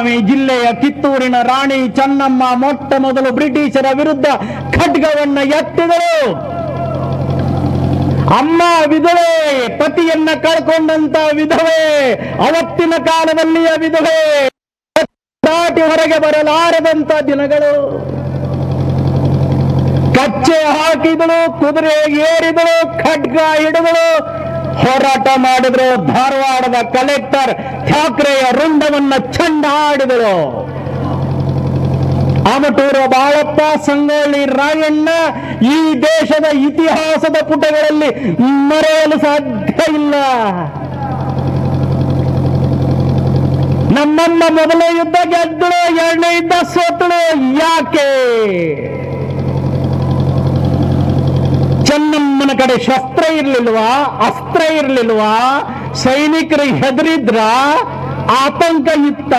ಬೆಳಗಾವಿ ಜಿಲ್ಲೆಯ ಕಿತ್ತೂರಿನ ರಾಣಿ ಚೆನ್ನಮ್ಮ ಮೊಟ್ಟ ಮೊದಲು ಬ್ರಿಟಿಷರ ವಿರುದ್ಧ ಖಡ್ಗವನ್ನ ಎತ್ತಿದರು. ಅಮ್ಮ ವಿಧವೆ, ಪತಿಯನ್ನ ಕಳ್ಕೊಂಡಂತ ವಿಧವೆ, ಅವತ್ತಿನ ಕಾಲದಲ್ಲಿಯ ವಿಧವೆ, ದಾಟಿ ಹೊರಗೆ ಬರಲಾರದಂತ ದಿನಗಳು. ಕಚ್ಚೆ ಹಾಕಿದಳು ಕುದುರೆ ಏರಿದಳು, ಖಡ್ಗ ಹಿಡಿದಳು ಹೋರಾಟ ಮಾಡಿದ್ರು ಧಾರವಾಡದ ಕಲೆಕ್ಟರ್ ಠಾಕ್ರೆಯ ರುಂಡವನ್ನ ಚಂಡ ಆಡಿದರು ಆಮಟೂರ ಬಾಳಪ್ಪ, ಸಂಗೊಳ್ಳಿ ರಾಯಣ್ಣ ಈ ದೇಶದ ಇತಿಹಾಸದ ಪುಟಗಳಲ್ಲಿ ಮರೆಯಲು ಸಾಧ್ಯ ಇಲ್ಲ. ನಮ್ಮಮ್ಮ ಮೊದಲ ಯುದ್ಧ ಗೆದ್ದಳು, ಎರಡನೇ ಯುದ್ಧ ಸೋತಳು, ಯಾಕೆ? ಚೆನ್ನಮ್ಮನ ಕಡೆ ಶಸ್ತ್ರ ಇರ್ಲಿಲ್ವಾ? ಅಸ್ತ್ರ ಇರ್ಲಿಲ್ವಾ? ಸೈನಿಕರು ಹೆದರಿದ್ರ, ಆತಂಕ ಇತ್ತ?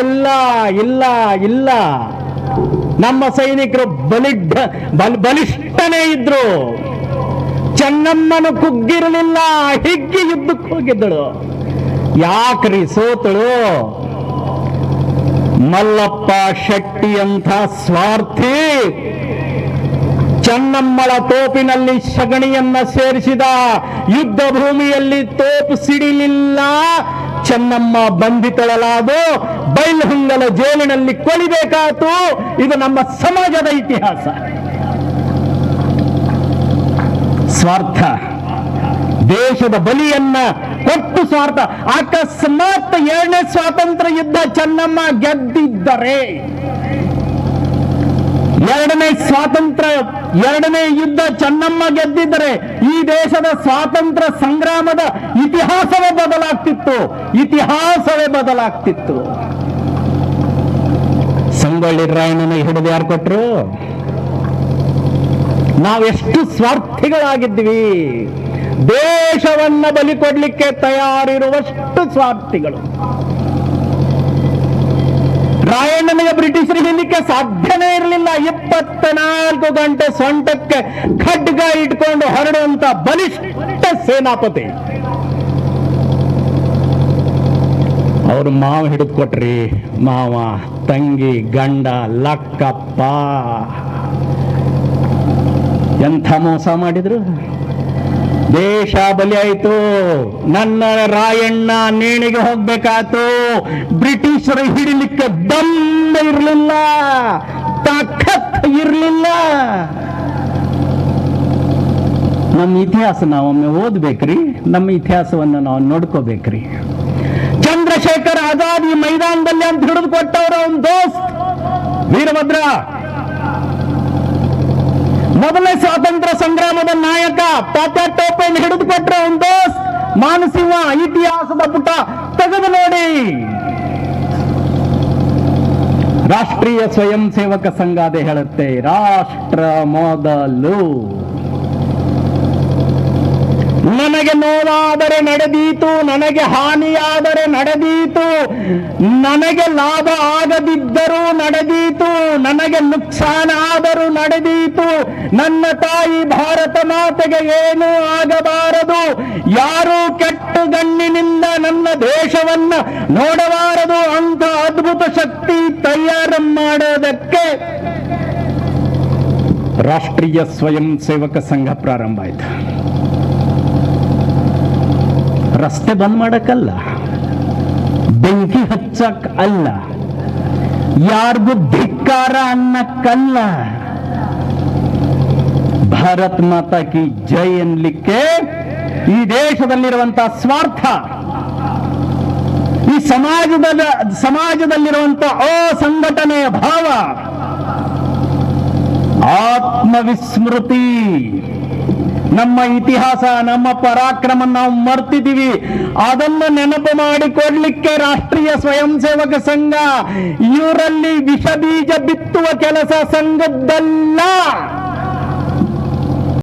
ಇಲ್ಲ ಇಲ್ಲ ಇಲ್ಲ. ನಮ್ಮ ಸೈನಿಕರು ಬಲಿಡ್ ಬಲ್, ಬಲಿಷ್ಠನೇ ಇದ್ರು. ಚೆನ್ನಮ್ಮನು ಕುಗ್ಗಿರಲಿಲ್ಲ, ಹಿಗ್ಗಿ ಯುದ್ಧಕ್ಕೆ ಹೋಗಿದ್ದಳು. ಯಾಕ್ರಿ ಸೋತಳು? ಮಲ್ಲಪ್ಪ ಶೆಟ್ಟಿ ಅಂತ ಸ್ವಾರ್ಥಿ. ಚೆನ್ನಮ್ಮಳ ತೋಪಿನಲ್ಲಿ ಸಗಣಿಯನ್ನ ಸೇರಿಸಿದ ಯುದ್ಧ ಭೂಮಿಯಲ್ಲಿ ತೋಪು ಸಿಡಿಲಿಲ್ಲ. ಚೆನ್ನಮ್ಮ ಬಂಧಿತಳಲಾದು, ಬೈಲ್ಹಂಗಲ ಜೈಲಿನಲ್ಲಿ ಕೊಲಿಬೇಕಾತು. ಇದು ನಮ್ಮ ಸಮಾಜದ ಇತಿಹಾಸ. ಸ್ವಾರ್ಥ, ದೇಶದ ಬಲಿಯನ್ನ ಕೊಟ್ಟು ಸ್ವಾರ್ಥ. ಅಕಸ್ಮಾತ್ ಎರಡನೇ ಸ್ವಾತಂತ್ರ್ಯ ಯುದ್ಧ ಚೆನ್ನಮ್ಮ ಗೆದ್ದಿದ್ದರೆ, ಎರಡನೇ ಸ್ವಾತಂತ್ರ್ಯ ಎರಡನೇ ಯುದ್ಧ ಚೆನ್ನಮ್ಮ ಗೆದ್ದಿದ್ದರೆ ಈ ದೇಶದ ಸ್ವಾತಂತ್ರ್ಯ ಸಂಗ್ರಾಮದ ಇತಿಹಾಸವೇ ಬದಲಾಗ್ತಿತ್ತು. ಇತಿಹಾಸವೇ ಬದಲಾಗ್ತಿತ್ತು. ಸಂಗೊಳ್ಳಿ ರಾಯಣ್ಣನ ಹಿಡಿದು ಯಾರು ಕೊಟ್ರು? ನಾವೆಷ್ಟು ಸ್ವಾರ್ಥಿಗಳಾಗಿದ್ವಿ ದೇಶವನ್ನ ಬಲಿ ಕೊಡ್ಲಿಕ್ಕೆ ತಯಾರಿರುವಷ್ಟು ಸ್ವಾರ್ಥಿಗಳು. ರಾಯಣ್ಣನಿಗೆ ಬ್ರಿಟಿಷರು ಹಿಡಿಲಿಕ್ಕೆ ಸಾಧ್ಯನೇ ಇರಲಿಲ್ಲ. ಇಪ್ಪತ್ನಾಲ್ಕು ಗಂಟೆ ಸೊಂಟಕ್ಕೆ ಖಡ್ಗ ಇಟ್ಕೊಂಡು ಹೊರಡುವಂತ ಬಲಿಷ್ಠ ಸೇನಾಪತಿ. ಅವರು ಮಾವ ಹಿಡಿದು ಕೊಟ್ರಿ ಮಾವ, ತಂಗಿ, ಗಂಡ, ಲಕ್ಕಪ್ಪ. ಎಂಥ ಮೋಸ ಮಾಡಿದ್ರು? ದೇಶ ಬಲಿ ಆಯಿತು. ನನ್ನ ರಾಯಣ್ಣ ನೇಣಿಗೆ ಹೋಗ್ಬೇಕಾತು ಬ್ರಿಟಿಷರ ಹಿಡಿಲಿಕ್ಕೆ ದಮ್ಮ ಇರಲಿಲ್ಲ. ತಾಕತ್ ಇರಲಿಲ್ಲ. ನಮ್ಮ ಇತಿಹಾಸ ನಾವೊಮ್ಮೆ ಓದ್ಬೇಕ್ರಿ. ನಮ್ಮ ಇತಿಹಾಸವನ್ನು ನಾವು ನೋಡ್ಕೋಬೇಕ್ರಿ. ಚಂದ್ರಶೇಖರ್ ಆಜಾದ್ ಈ ಮೈದಾನದಲ್ಲಿ ಅಂತ ಹಿಡಿದು ಕೊಟ್ಟವ್ರ ಒಂದು ದೋಸ್ತ್. ವೀರಭದ್ರ ಮೊದಲನೇ ಸ್ವಾತಂತ್ರ್ಯ ಸಂಗ್ರಾಮದ ನಾಯಕ ತಾತ್ಯಾ ಟೋಪೆಯನ್ನು ಹಿಡಿದು ಕೊಟ್ಟರೆ ಒಂದು ಮಾನಸಿಂಹ ಇತಿಹಾಸದ ಪುಟ ತೆಗೆದು ನೋಡಿ. ರಾಷ್ಟ್ರೀಯ ಸ್ವಯಂ ಸೇವಕ ಸಂಘ ಅದೇ ಹೇಳುತ್ತೆ, ರಾಷ್ಟ್ರ ಮೊದಲು. ನನಗೆ ನೋವಾದರೆ ನಡೆದೀತು, ನನಗೆ ಹಾನಿಯಾದರೆ ನಡೆದೀತು, ನನಗೆ ಲಾಭ ಆಗದಿದ್ದರೂ ನಡೆದೀತು, ನನಗೆ ನುಕ್ಸಾನ ಆದರೂ ನಡೆದೀತು, ನನ್ನ ತಾಯಿ ಭಾರತ ಮಾತೆಗೆ ಏನೂ ಆಗಬಾರದು, ಯಾರೂ ಕೆಟ್ಟು ಗಣ್ಣಿನಿಂದ ನನ್ನ ದೇಶವನ್ನ ನೋಡಬಾರದು ಅಂತ ಅದ್ಭುತ ಶಕ್ತಿ ತಯಾರು ಮಾಡೋದಕ್ಕೆ ರಾಷ್ಟ್ರೀಯ ಸ್ವಯಂ ಸೇವಕ ಸಂಘ ಪ್ರಾರಂಭ ಆಯ್ತು. ರಸ್ತೆ ಬಂದ್ ಮಾಡಕ್ಕಲ್ಲ. ಬೆಂಕಿ ಹಚ್ಚಕ್ ಅಲ್ಲ. ಯಾರಿಗೂ ಧಿಕ್ಕಾರ ಅನ್ನಕ್ಕಲ್ಲ. ಭಾರತ್ ಮಾತಾ ಕಿ ಜೈ ಎನ್ಲಿಕ್ಕೆ ಈ ದೇಶದಲ್ಲಿರುವಂತಹ ಸ್ವಾರ್ಥ, ಈ ಸಮಾಜದ ಸಮಾಜದಲ್ಲಿರುವಂತಹ ಅಸಂಘಟನೆಯ ಭಾವ, ಆತ್ಮವಿಸ್ಮೃತಿ. ನಮ್ಮ ಇತಿಹಾಸ, ನಮ್ಮ ಪರಾಕ್ರಮ ನಾವು ಮರ್ತಿದ್ದೀವಿ. ಅದನ್ನ ನೆನಪು ಮಾಡಿಕೊಡ್ಲಿಕ್ಕೆ ರಾಷ್ಟ್ರೀಯ ಸ್ವಯಂ ಸೇವಕ ಸಂಘ, ಇವರಲ್ಲಿ ವಿಷ ಬೀಜ ಬಿತ್ತುವ ಕೆಲಸ ಸಂಘದ್ದಲ್ಲ.